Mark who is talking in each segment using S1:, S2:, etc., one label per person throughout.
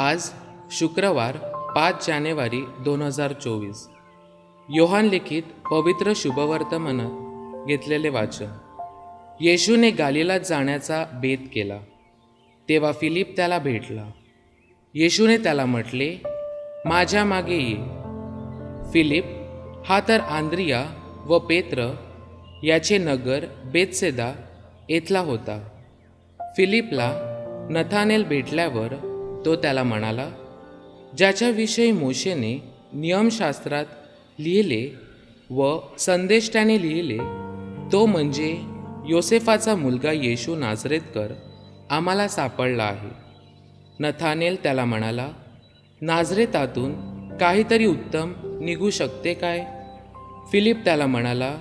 S1: आज शुक्रवार पाच जानेवारी दोन हजार चोवीस. योहान लिखित पवित्र शुभवर्तमान घेतलेले वाचन. येशूने गालिलात जाण्याचा बेत केला. तेव्हा फिलिप त्याला भेटला. येशूने त्याला म्हटले माझ्या मागे ये. फिलिप हा तर आंद्रिया व पेत्र याचे नगर बेतसेदा येथला होता. फिलिपला नथानेल भेटल्यावर तो त्याला म्हणाला ज्याच्याविषयी मोशेने नियमशास्त्रात लिहिले व संदेश त्याने लिहिले तो म्हणजे योसेफाचा मुलगा येशू नाझरेतकर आम्हाला सापडला आहे. नथानेल त्याला म्हणाला नाझरेतातून काहीतरी उत्तम निघू शकते काय? फिलिप त्याला म्हणाला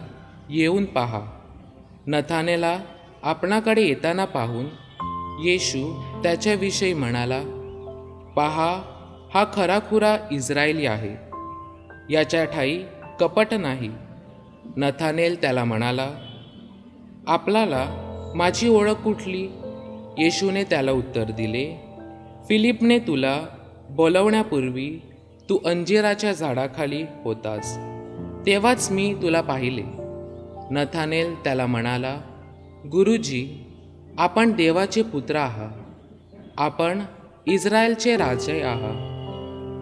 S1: येऊन पहा. नथानेला आपणाकडे येताना पाहून येशू त्याच्याविषयी म्हणाला पहा हा खराखुरा इस्रायली आहे. याच्या ठाई कपट नाही. नथानेल त्याला म्हणाला आपल्याला माझी ओळख कुठली? येशूने त्याला उत्तर दिले फिलिपने तुला बोलवण्यापूर्वी तू अंजिराच्या झाडाखाली होतास. तेव्हाच मी तुला पाहिले. नथानेल त्याला म्हणाला गुरुजी आपण देवाचे पुत्र आहात. आपण इस्रायलचे राजे आहा.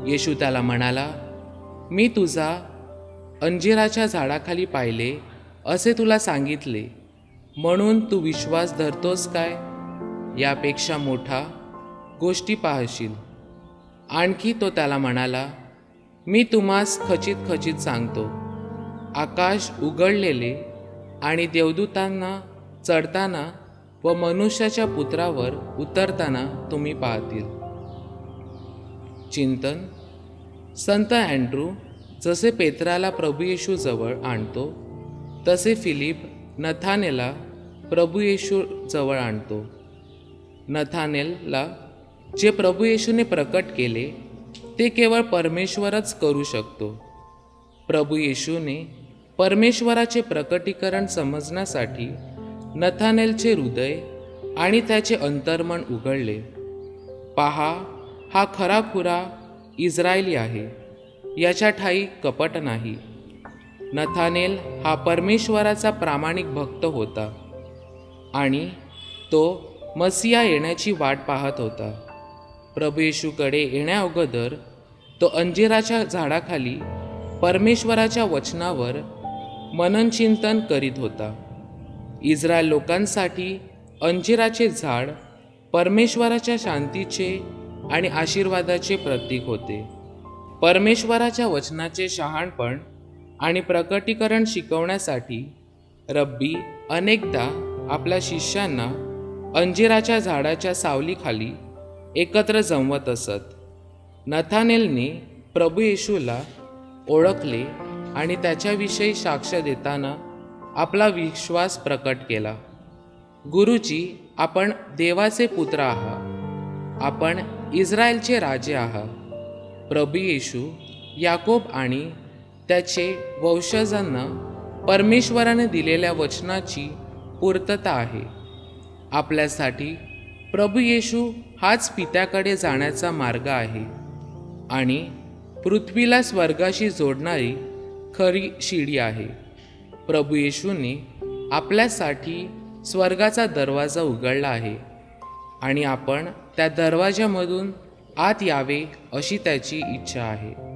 S1: येशू त्याला म्हणाला मी तुझा अंजिराच्या झाडाखाली पाहिले असे तुला सांगितले. म्हणून तू विश्वास धरतोस काय? यापेक्षा मोठा गोष्टी पाहशील. आणखी तो त्याला म्हणाला मी तुम्हास खचित खचित सांगतो. आकाश उघडलेले आणि देवदूतांना चढताना व मनुष्याच्या पुत्रावर उतरताना तुम्ही पाहतील. चिंतन. संत अँड्रू जसे पेत्राला प्रभू येशू जवळ आणतो तसे फिलिप नथानेला प्रभू येशू जवळ आणतो. नथानेलला जे प्रभू येशूने प्रकट केले ते केवळ परमेश्वरच करू शकतो. प्रभू येशूने परमेश्वराचे प्रकटीकरण समजण्यासाठी नथानेलचे हृदय आणि त्याचे अंतर्मन उघडले. पहा हा खराखुरा इस्रायली आहे याच्या ठाई कपट नाही. नथानेल हा परमेश्वराचा प्रामाणिक भक्त होता आणि तो मसिया येण्याची वाट पाहत होता. प्रभू येशूकडे येण्याअगोदर तो अंजिराच्या झाडाखाली परमेश्वराच्या वचनावर मननचिंतन करीत होता. इस्रायल लोकांसाठी अंजिराचे झाड परमेश्वराच्या शांतीचे आणि आशीर्वादाचे प्रतीक होते. परमेश्वराच्या वचनाचे शहाणपण आणि प्रकटीकरण शिकवण्यासाठी रब्बी अनेकदा आपल्या शिष्यांना अंजिराच्या झाडाच्या सावलीखाली एकत्र जमवत असत. नथानेलने प्रभू येशूला ओळखले आणि त्याच्याविषयी साक्ष देताना आपला विश्वास प्रकट केला. गुरुजी आपण देवाचे पुत्र आहात आपण इस्रायलचे राजे आहात प्रभू येशू याकोब आणि त्याचे वंशजांना परमेश्वराने दिलेल्या वचनाची पूर्तता आहे. आपल्यासाठी प्रभू येशू हाच पित्याकडे जाण्याचा मार्ग आहे आणि पृथ्वीला स्वर्गाशी जोडणारी खरी शिडी आहे. प्रभू येशूने आपल्यासाठी स्वर्गाचा दरवाजा उघडला आहे. आणि आपण त्या दरवाजामधून आत यावे अशी त्याची इच्छा आहे.